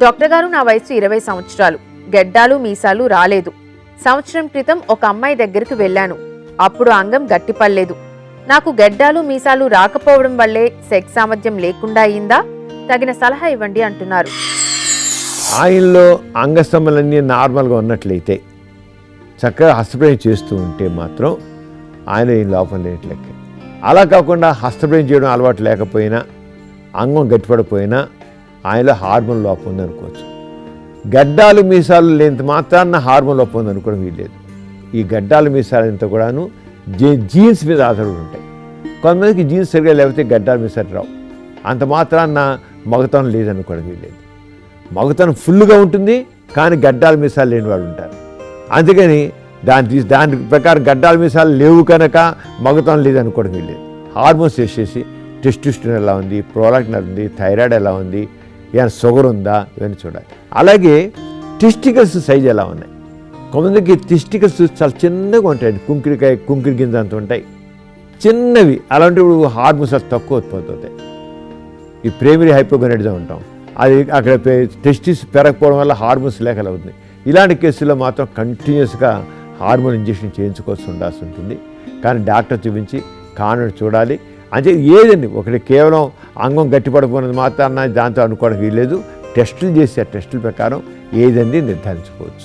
Doctor గారు నా వయసు ఇరవై సంవత్సరాలు. గెడ్డాలు మీసాలు రాలేదు. సంవత్సరం క్రితం ఒక అమ్మాయి దగ్గరికి వెళ్ళాను. అప్పుడు అంగం గట్టిపడలేదు. నాకు గెడ్డాలు మీసాలు రాకపోవడం వల్లే సెక్స్ సామర్థ్యం లేకుండా అయిందా? తగిన సలహా ఇవ్వండి అంటున్నారు. ఆయనలో అంగస్తంభలన్నీ నార్మల్గా ఉన్నట్లయితే చక్కగా హస్తప్రయం చేస్తూ ఉంటే మాత్రం ఆయన ఈ లోపం లేనట్లెక్క అలా కాకుండా హస్తప్రయం చేయడం అలవాటు లేకపోయినా అంగం గట్టిపడిపోయినా ఆయనలో హార్మోన్ లోపం ఉంది అనుకోవచ్చు. గడ్డాలు మీసాలు లేని మాత్రాన హార్మోన్ లోపం ఉంది అనుకోవడం వీల్లేదు. ఈ గడ్డాలు మీసాలు అంతా కూడాను జీ- జీన్స్ మీద ఆధారపడి ఉంటాయి. కొంతమందికి జీన్స్ సరిగా లేకపోతే గడ్డాలు మీసాలు రావు. అంత మాత్రాన మగతనం లేదనుకోవడం వీల్లేదు. మగతనం ఫుల్గా ఉంటుంది కానీ గడ్డాల మీసాలు లేని వాళ్ళు ఉంటారు. అందుకని దాని తీసి దాని ప్రకారం గడ్డాల మీసాలు లేవు కనుక మగతనం లేదనుకోవడం వీల్లేదు. హార్మోన్స్ వేసేసి టెస్టిస్టన్ ఎలా ఉంది ప్రోలాక్టిన్ ఎలా ఉంది థైరాయిడ్ ఎలా ఉంది ఏమైనా షుగర్ ఉందా ఇవన్నీ చూడాలి. అలాగే టిస్టికల్స్ సైజ్ ఎలా ఉన్నాయి? కొంతమందికి టిస్టికల్స్ చాలా చిన్నగా ఉంటాయండి. కుంకిరికాయ కుంకిరి గింజ అంత ఉంటాయి. చిన్నవి. అలాంటివి హార్మోన్స్ తక్కువ ఉత్పత్తి అవుతాయి ఈ ప్రైమరీ హైపోగొనెడిజం ఉంటాం అది అక్కడ టెస్టిస్ పెరగకపోవడం వల్ల హార్మోన్స్ లేఖలు అవుతుంది. ఇలాంటి కేసుల్లో మాత్రం కంటిన్యూస్గా హార్మోన్ ఇంజెక్షన్ చేయించుకోవాల్సి ఉండాల్సి ఉంటుంది. కానీ డాక్టర్ చూపించి కానుడు చూడాలి. అంటే ఏదండి? ఒకటి కేవలం అంగం గట్టిపడిపోయినది మాత్రాన దాంతో అనుకోవడానికి వీల్లేదు. టెస్టులు చేసి ఆ టెస్టుల ప్రకారం ఏదండి నిర్ధారించుకోవచ్చు.